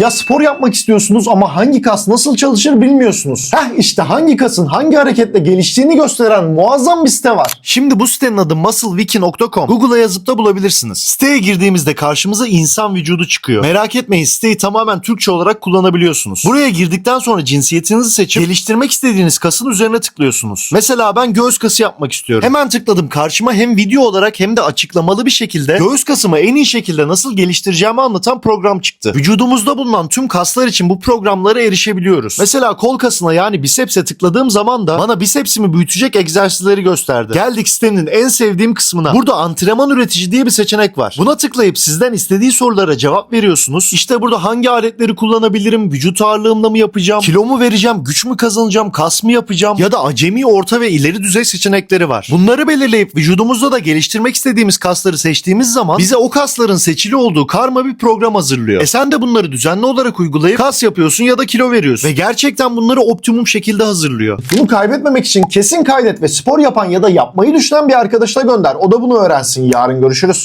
Ya spor yapmak istiyorsunuz ama hangi kas nasıl çalışır bilmiyorsunuz. Heh işte hangi kasın hangi hareketle geliştiğini gösteren muazzam bir site var. Şimdi bu sitenin adı musclewiki.com. Google'a yazıp da bulabilirsiniz. Siteye girdiğimizde karşımıza insan vücudu çıkıyor. Merak etmeyin siteyi tamamen Türkçe olarak kullanabiliyorsunuz. Buraya girdikten sonra cinsiyetinizi seçip geliştirmek istediğiniz kasın üzerine tıklıyorsunuz. Mesela ben göğüs kası yapmak istiyorum. Hemen tıkladım. Karşıma hem video olarak hem de açıklamalı bir şekilde göğüs kasımı en iyi şekilde nasıl geliştireceğimi anlatan program çıktı. Vücudumuzda bulunan tüm kaslar için bu programlara erişebiliyoruz. Mesela kol kasına yani bisepse tıkladığım zaman da bana bisepsimi büyütecek egzersizleri gösterdi. Geldik sitenin en sevdiğim kısmına. Burada antrenman üretici diye bir seçenek var. Buna tıklayıp sizden istediği sorulara cevap veriyorsunuz. İşte burada hangi aletleri kullanabilirim, vücut ağırlığımla mı yapacağım, kilo mu vereceğim, güç mü kazanacağım, kas mı yapacağım ya da acemi, orta ve ileri düzey seçenekleri var. Bunları belirleyip vücudumuzda da geliştirmek istediğimiz kasları seçtiğimiz zaman bize o kasların seçili olduğu karma bir program hazırlıyor. E sen de bunları düzenli olarak uygulayıp kas yapıyorsun ya da kilo veriyorsun. Ve gerçekten bunları optimum şekilde hazırlıyor. Bunu kaybetmemek için kesin kaydet ve spor yapan ya da yapmayı düşünen bir arkadaşına gönder. O da bunu öğrensin. Yarın görüşürüz.